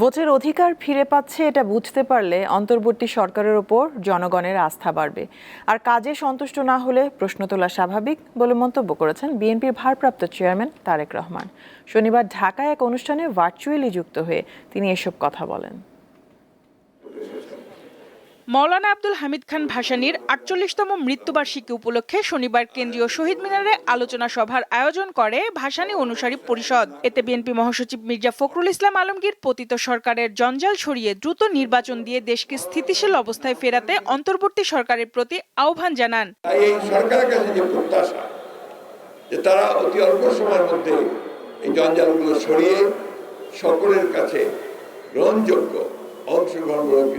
ভোটের অধিকার ফিরে পাচ্ছে এটা বুঝতে পারলে অন্তর্বর্তী সরকারের ওপর জনগণের আস্থা বাড়বে। আর কাজে সন্তুষ্ট না হলে প্রশ্ন তোলা স্বাভাবিক বলে মন্তব্য করেছেন বিএনপির ভারপ্রাপ্ত চেয়ারম্যান তারেক রহমান। শনিবার ঢাকায় এক অনুষ্ঠানে ভার্চুয়ালি যুক্ত হয়ে তিনি এসব কথা বলেন। মৌলানা আব্দুল হামিদ খান ভাসানীর আটচল্লিশতম মৃত্যুবার্ষিকী উপলক্ষে শনিবার কেন্দ্রীয় শহীদ মিনারে আলোচনা সভার আয়োজন করে ভাসানী অনুসারী পরিষদ। এতে বিএনপি মহাসচিব মির্জা ফখরুল ইসলাম আলমগীর, পতিত সরকারের জঞ্জাল সরিয়ে দ্রুত নির্বাচন দিয়ে দেশকে স্থিতিশীল অবস্থায় ফেরাতে অন্তর্বর্তী সরকারের প্রতি আহ্বান জানান। এই সরকারের কাছে যে প্রত্যাশা, যে তারা অতি অল্প সময়ের মধ্যে এই জঞ্জালগুলো সরিয়ে সকলের কাছে গ্রহণযোগ্য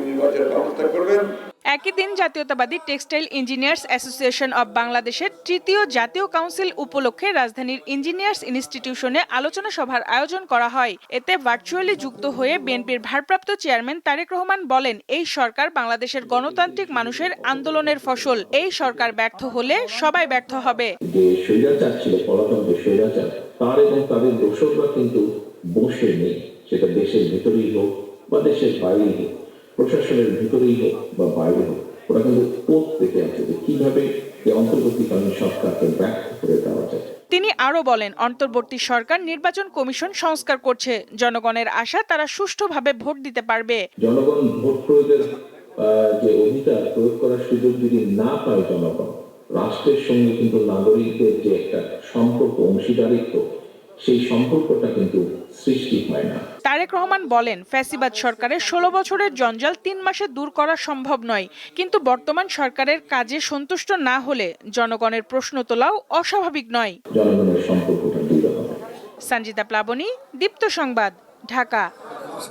নির্বাচনের ব্যবস্থা করবেন একই দিন জাতীয়তাবাদী টেক্সটাইল ইঞ্জিনিয়ার্স অ্যাসোসিয়েশন অব বাংলাদেশের তৃতীয় জাতীয় কাউন্সিল উপলক্ষে রাজধানীর ইঞ্জিনিয়ার্স ইনস্টিটিউশনে আলোচনা সভার আয়োজন করা হয়। এতে ভার্চুয়ালি যুক্ত হয়ে বিএনপির ভারপ্রাপ্ত চেয়ারম্যান তারেক রহমান বলেন, এই সরকার বাংলাদেশের গণতান্ত্রিক মানুষের আন্দোলনের ফসল। এই সরকার ব্যর্থ হলে সবাই ব্যর্থ হবে। তার এবং তাদের দোষকরা কিন্তু বসে নেই। সেটা দেশের ভেতরেই হোক বা দেশের বাইরেই হোক প্রশাসনের ভেতরেই হোক বা বাইরে হোক ওরা কিন্তু পোত থেকে আছে যে কীভাবে অন্তর্বর্তীকালীন সরকারকে ব্যর্থ করে দেওয়া যায়। তিনি আরও বলেন অন্তর্বর্তী সরকার নির্বাচন কমিশন সংস্কার করছে। জনগণের আশা তারা সুষ্ঠুভাবে ভোট দিতে পারবে। জনগণ ভোট প্রয়োগের যে অধিকার প্রয়োগ করার সুযোগ যদি না পায় জনগণ রাষ্ট্রের সঙ্গে কিন্তু নাগরিকদের যে একটা সম্পর্ক অংশীদারিত্ব সেই সম্পর্কটা কিন্তু সৃষ্টি হয় না। তারেক রহমান বলেন ফ্যাসিবাদ সরকারের ষোলো বছরের জঞ্জাল তিন মাসে দূর করা সম্ভব নয়। কিন্তু বর্তমান সরকারের কাজে সন্তুষ্ট না হলে জনগণের প্রশ্ন তোলাও অস্বাভাবিক নয়। জনগণের সম্পর্কটা দূর হবে। সঞ্জিতা প্লাবনী দীপ্ত সংবাদ ঢাকা।